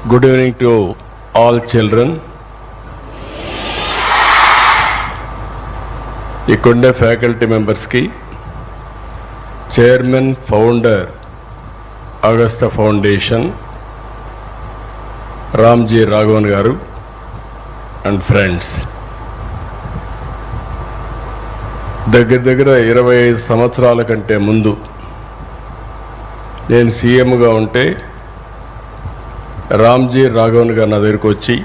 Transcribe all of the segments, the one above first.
Good evening to all children. ఇక్కడుండే faculty మెంబర్స్కి chairman founder Agastya foundation Ramji Raghavan గారు and friends దగ్గర దగ్గర ఇరవై ఐదు సంవత్సరాల కంటే ముందు నేను సీఎంగా ఉంటే రామ్జీ రాఘవన్ గారు నా దగ్గరకు వచ్చి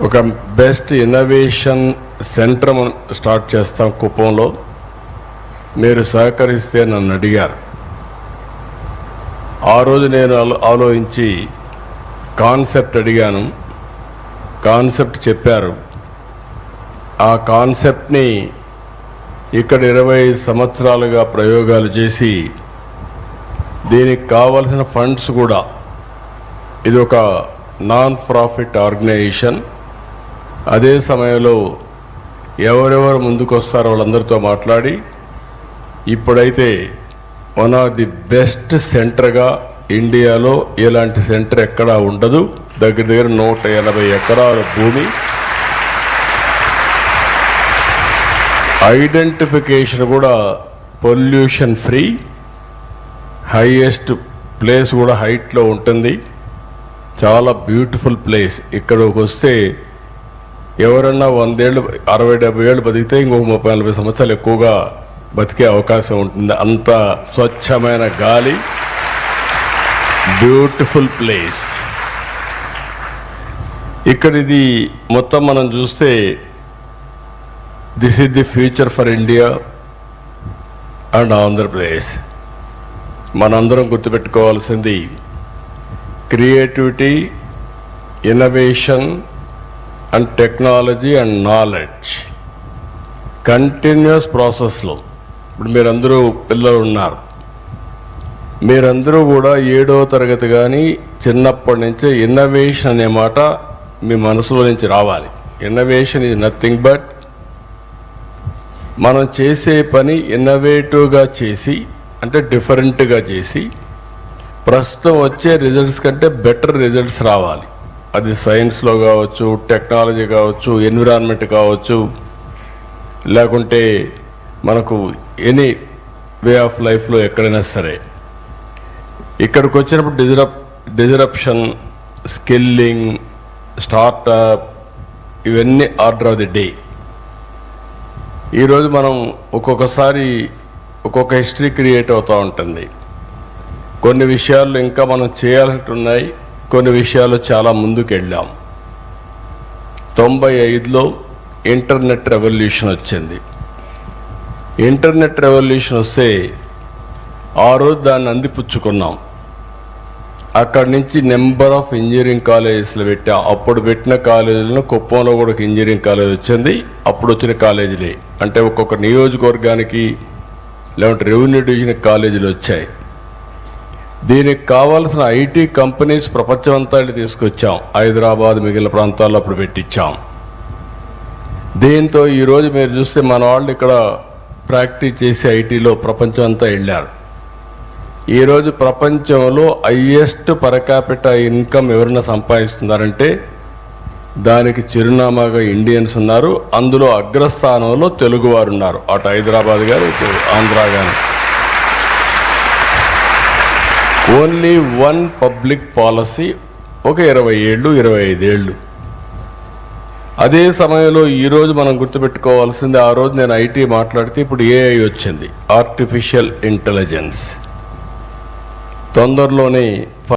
ఒక బెస్ట్ ఇన్నోవేషన్ సెంటర్ స్టార్ట్ చేస్తాం కుప్పంలో. మీరు సహకరిస్తే నన్ను అడిగారు. ఆ రోజు నేను ఆలోచించి కాన్సెప్ట్ అడిగాను. కాన్సెప్ట్ చెప్పారు. ఆ కాన్సెప్ట్ని ఇక్కడ ఇరవై సంవత్సరాలుగా ప్రయోగాలు చేసి దీనికి కావలసిన ఫండ్స్ కూడా ఇది ఒక నాన్ ప్రాఫిట్ ఆర్గనైజేషన్ అదే సమయంలో ఎవరెవరు ముందుకు వస్తారో వాళ్ళందరితో మాట్లాడి ఇప్పుడైతే వన్ ఆఫ్ ది బెస్ట్ సెంటర్గా ఇండియాలో ఇలాంటి సెంటర్ ఎక్కడా ఉండదు. దగ్గర దగ్గర నూట ఎనభై ఎకరాల భూమి. ఐడెంటిఫికేషన్ కూడా పొల్యూషన్ ఫ్రీ హైయెస్ట్ ప్లేస్ కూడా హైట్లో ఉంటుంది. చాలా బ్యూటిఫుల్ ప్లేస్ ఇక్కడికి వస్తే ఎవరన్నా వందేళ్ళు అరవై డెబ్బై ఏళ్ళు బతికితే ఇంకొక ముప్పై నలభై సంవత్సరాలు ఎక్కువగా బతికే అవకాశం ఉంటుంది. అంత స్వచ్ఛమైన గాలి. బ్యూటిఫుల్ ప్లేస్ ఇక్కడ ఇది మొత్తం మనం చూస్తే this is the future for India and Andhra Pradesh మనందరం గుర్తుపెట్టుకోవాల్సింది creativity innovation and technology and knowledge. Continuous ప్రాసెస్లో. ఇప్పుడు మీరందరూ పిల్లలు ఉన్నారు. మీరందరూ కూడా ఏడో తరగతి కానీ చిన్నప్పటి నుంచే ఇన్నోవేషన్ అనే మాట మీ మనసులో నుంచి రావాలి. ఇన్నోవేషన్ ఈజ్ నథింగ్ బట్ మనం చేసే పని ఇన్నోవేటివ్గా చేసి అంటే డిఫరెంట్గా చేసి ప్రస్తుతం వచ్చే రిజల్ట్స్ కంటే బెటర్ రిజల్ట్స్ రావాలి. అది సైన్స్లో కావచ్చు టెక్నాలజీ కావచ్చు ఎన్విరాన్మెంట్ కావచ్చు లేకుంటే మనకు ఎనీ వే ఆఫ్ లైఫ్లో ఎక్కడైనా సరే. ఇక్కడికి వచ్చినప్పుడు డిజరప్ డిజరప్షన్ స్కిల్లింగ్ స్టార్టప్ ఇవన్నీ ఆర్డర్ ఆఫ్ ది డే ఈరోజు మనం ఒక్కొక్కసారి ఒక్కొక్క హిస్టరీ క్రియేట్ అవుతూ ఉంటుంది. కొన్ని విషయాలు ఇంకా మనం చేయాల్సినట్టు ఉన్నాయి కొన్ని విషయాలు చాలా ముందుకు వెళ్ళాం తొంభై ఐదులో ఇంటర్నెట్ రెవల్యూషన్ వచ్చింది. ఇంటర్నెట్ రెవల్యూషన్ వస్తే ఆ రోజు దాన్ని అందిపుచ్చుకున్నాం. అక్కడి నుంచి నెంబర్ ఆఫ్ ఇంజనీరింగ్ కాలేజెస్లు పెట్టాం. అప్పుడు పెట్టిన కాలేజీలను కుప్పంలో కూడా ఒక ఇంజనీరింగ్ కాలేజ్ వచ్చింది. అప్పుడు వచ్చిన కాలేజీలే. అంటే ఒక్కొక్క నియోజకవర్గానికి లేదంటే రెవెన్యూ డివిజన్ కాలేజీలు వచ్చాయి. దీనికి కావాల్సిన ఐటీ కంపెనీస్ ప్రపంచమంతా వెళ్ళి తీసుకొచ్చాం. హైదరాబాద్ మిగిలిన ప్రాంతాల్లో అప్పుడు పెట్టించాం. దీంతో ఈరోజు మీరు చూస్తే మన వాళ్ళు ఇక్కడ ప్రాక్టీస్ చేసి ఐటీలో ప్రపంచం అంతా వెళ్ళారు ఈరోజు ప్రపంచంలో హయ్యెస్ట్ పరకాపిట ఇన్కమ్ ఎవరైనా సంపాదిస్తున్నారంటే దానికి చిరునామాగా ఇండియన్స్ ఉన్నారు. అందులో అగ్రస్థానంలో తెలుగువారు ఉన్నారు. అటు హైదరాబాద్ గారు ఆంధ్ర గారు. ఓన్లీ వన్ పబ్లిక్ పాలసీ ఒక ఇరవై ఏళ్ళు ఇరవై ఐదేళ్ళు అదే సమయంలో ఈరోజు మనం గుర్తుపెట్టుకోవాల్సింది ఆ రోజు నేను ఐటీ మాట్లాడితే ఇప్పుడు ఏఐ వచ్చింది ఆర్టిఫిషియల్ ఇంటెలిజెన్స్ తొందరలోనే